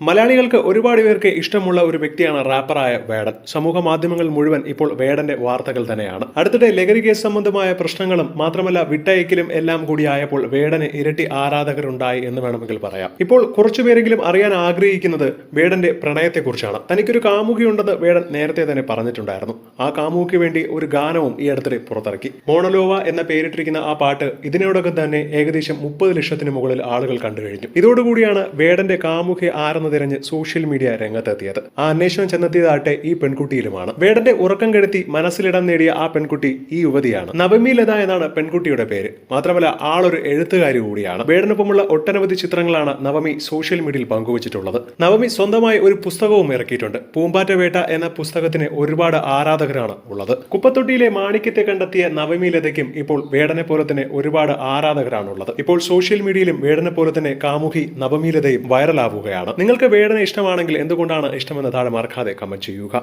മലയാളികൾക്ക് ഒരുപാട് പേർക്ക് ഇഷ്ടമുള്ള ഒരു വ്യക്തിയാണ് റാപ്പറായ വേടൻ. സമൂഹ മാധ്യമങ്ങൾ മുഴുവൻ ഇപ്പോൾ വേടന്റെ വാർത്തകൾ തന്നെയാണ്. അടുത്തിടെ ലഹരി കേസ് സംബന്ധമായ പ്രശ്നങ്ങളും മാത്രമല്ല വിട്ടയക്കലും എല്ലാം കൂടിയായപ്പോൾ വേടന് ഇരട്ടി ആരാധകരുണ്ടായി എന്ന് വേണമെങ്കിൽ പറയാം. ഇപ്പോൾ കുറച്ചുപേരെങ്കിലും അറിയാൻ ആഗ്രഹിക്കുന്നത് വേടന്റെ പ്രണയത്തെക്കുറിച്ചാണ്. തനിക്കൊരു കാമുകിയുണ്ടെന്ന് വേടൻ നേരത്തെ തന്നെ പറഞ്ഞിട്ടുണ്ടായിരുന്നു. ആ കാമുകിക്ക് വേണ്ടി ഒരു ഗാനവും ഈ അടുത്തിടെ പുറത്തിറക്കി. മോണലോവ എന്ന പേരിട്ടിരിക്കുന്ന ആ പാട്ട് ഇതിനോടൊക്കെ തന്നെ ഏകദേശം മുപ്പത് ലക്ഷത്തിന് മുകളിൽ ആളുകൾ കണ്ടു കഴിഞ്ഞു. ഇതോടുകൂടിയാണ് വേടന്റെ കാമുകി ആരെന്ന് തിരഞ്ഞ് സോഷ്യൽ മീഡിയ രംഗത്തെത്തിയത്. ആ അന്വേഷണം ചെന്നെത്തിയതാട്ടെ ഈ പെൺകുട്ടിയിലുമാണ്. വേടന്റെ ഉറക്കം കെടുത്തി മനസ്സിലിടം നേടിയ ആ പെൺകുട്ടി ഈ യുവതിയാണ്. നവമി ലത എന്നാണ് പെൺകുട്ടിയുടെ പേര്. മാത്രമല്ല ആളൊരു എഴുത്തുകാരി കൂടിയാണ്. വേടനൊപ്പമുള്ള ഒട്ടനവധി ചിത്രങ്ങളാണ് നവമി സോഷ്യൽ മീഡിയയിൽ പങ്കുവച്ചിട്ടുള്ളത്. നവമി സ്വന്തമായി ഒരു പുസ്തകവും ഇറക്കിയിട്ടുണ്ട്. പൂമ്പാറ്റ വേട്ട എന്ന പുസ്തകത്തിന് ഒരുപാട് ആരാധകരാണ് ഉള്ളത്. കുപ്പത്തൊട്ടിയിലെ മാണിക്യത്തെ കണ്ടെത്തിയ നവമി ലതയ്ക്കും ഇപ്പോൾ വേടനെ പോലെ തന്നെ ഒരുപാട് ആരാധകരാണുള്ളത്. ഇപ്പോൾ സോഷ്യൽ മീഡിയയിലും വേടനെ പോലെ തന്നെ കാമുകി നവമി ലതയും വൈറലാവുകയാണ്. നിങ്ങൾക്ക് വേടനെ ഇഷ്ടമാണെങ്കിൽ എന്തുകൊണ്ടാണ് ഇഷ്ടമെന്ന് താഴെ മറക്കാതെ കമന്റ് ചെയ്യുക.